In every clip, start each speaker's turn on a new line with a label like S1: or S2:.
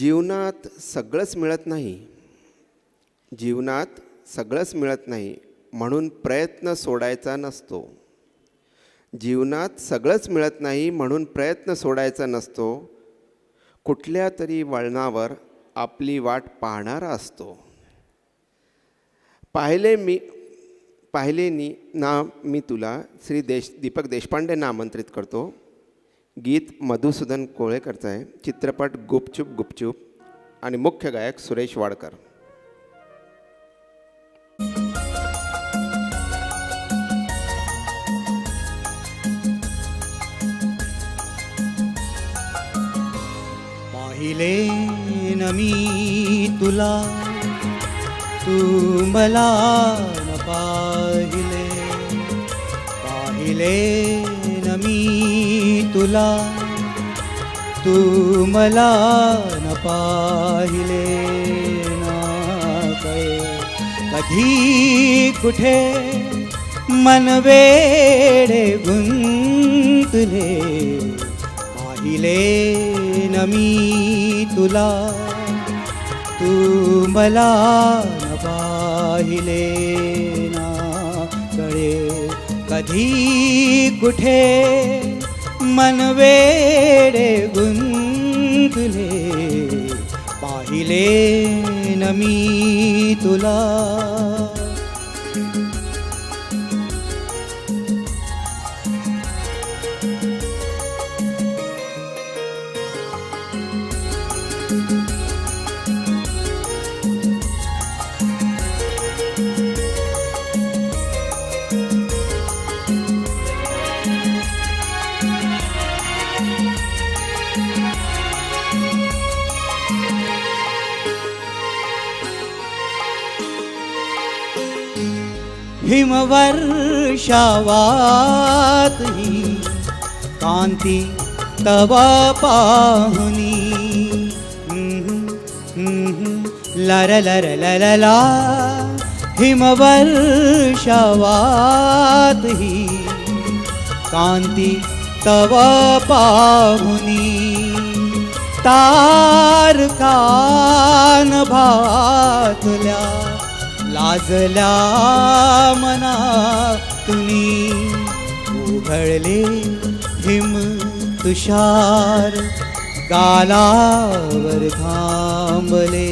S1: जीवनात सगळंच मिळत नाही. जीवनात सगळंच मिळत नाही म्हणून प्रयत्न सोडायचा नसतो. जीवनात सगळंच मिळत नाही म्हणून प्रयत्न सोडायचा नसतो. कुठल्या तरी वळणावर आपली वाट पाहणारा असतो. पाहिले मी पाहिलेनी ना मी तुला श्री देश दीपक देशपांडेंना आमंत्रित करतो. गीत मधुसूदन कोळेकरचं आहे चित्रपट गुपचूप गुपचूप आणि मुख्य गायक सुरेश वाडकर.
S2: पाहिले न मी तुला तू मला न पाहिले. पाहिले न मी तुला तू मला न पाहिले ना कळे. कधी कुठे मन वेडे गुंतले पाहिले न मी तुला तू मला न पाहिले ना कळे. कधी कुठे मन वेडे गुंतले पाहिले न मी तुला. हिमवर्षावात ही कांती तव पाहुनी. लर लर ललला ला हिमवर्षावात ही कांती तव पाहुनी. तारकान भातल्या लाजल्या मना तुम्ही. उघडले हिम तुषार गालावर थांबले.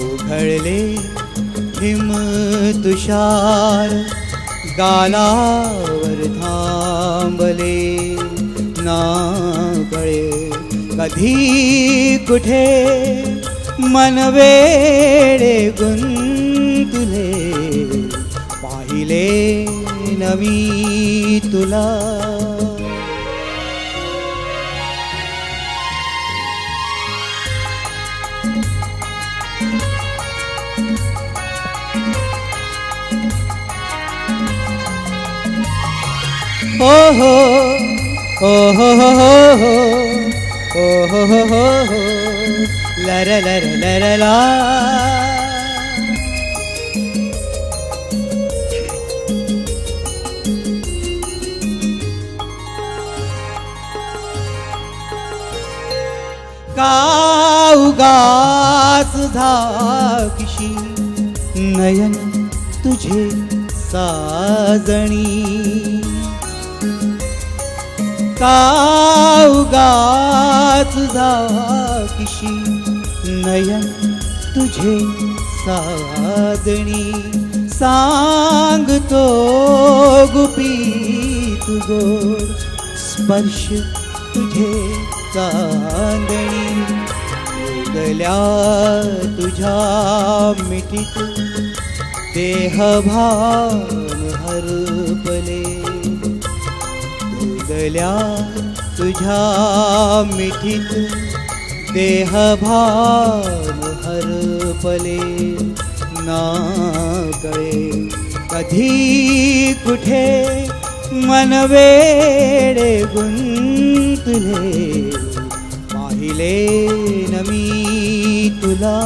S2: उघडले हिम तुषार गालावर थांबले. ना कळे कधी कुठे मन वेडे गुंतले। पाहिले नवी तुला। हो हो हो हो ஓஹோ லர லர லரலா गाऊगा सुधा किशी नयन तुझे साजणी काउगात किशी नयन तुझे साधणी सांगतो गुपी तुगो स्पर्श तुझे चांदणी उगल्या तुझ्या मिठीत. देहभान हरपले. उगल्या तुझ्या मिठीत देहभान हरपले ना कळे. कधी कुठे मन वेडे गुंतले पाहिले न मी तुला.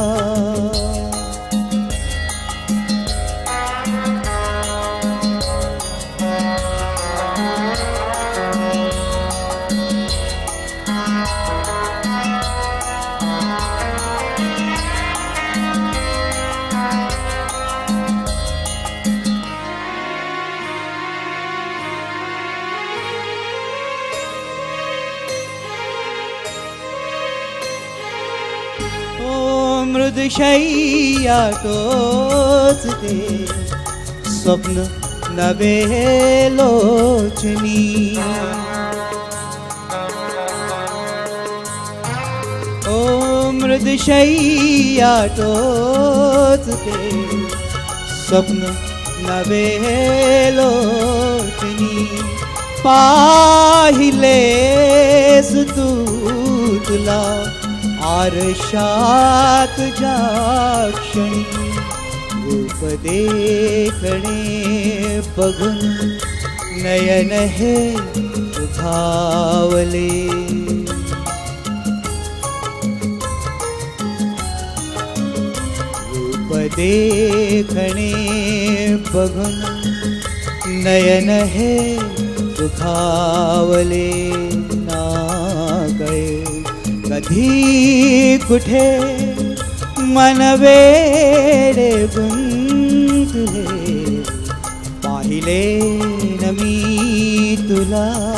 S2: मृदशय्या टोचते स्वप्न नवे लोचनी. ओ मृदशय्या टोचते स्वप्न नवे लोचनी. पाहिलेस तू तुला शात जाक्षणि रूपदेकणे कणे नयन हे दावली रूपदेकणे कणे नयन हे दावली कधी कुठे मन वेडे गुंतले? पाहिले न मी तुला.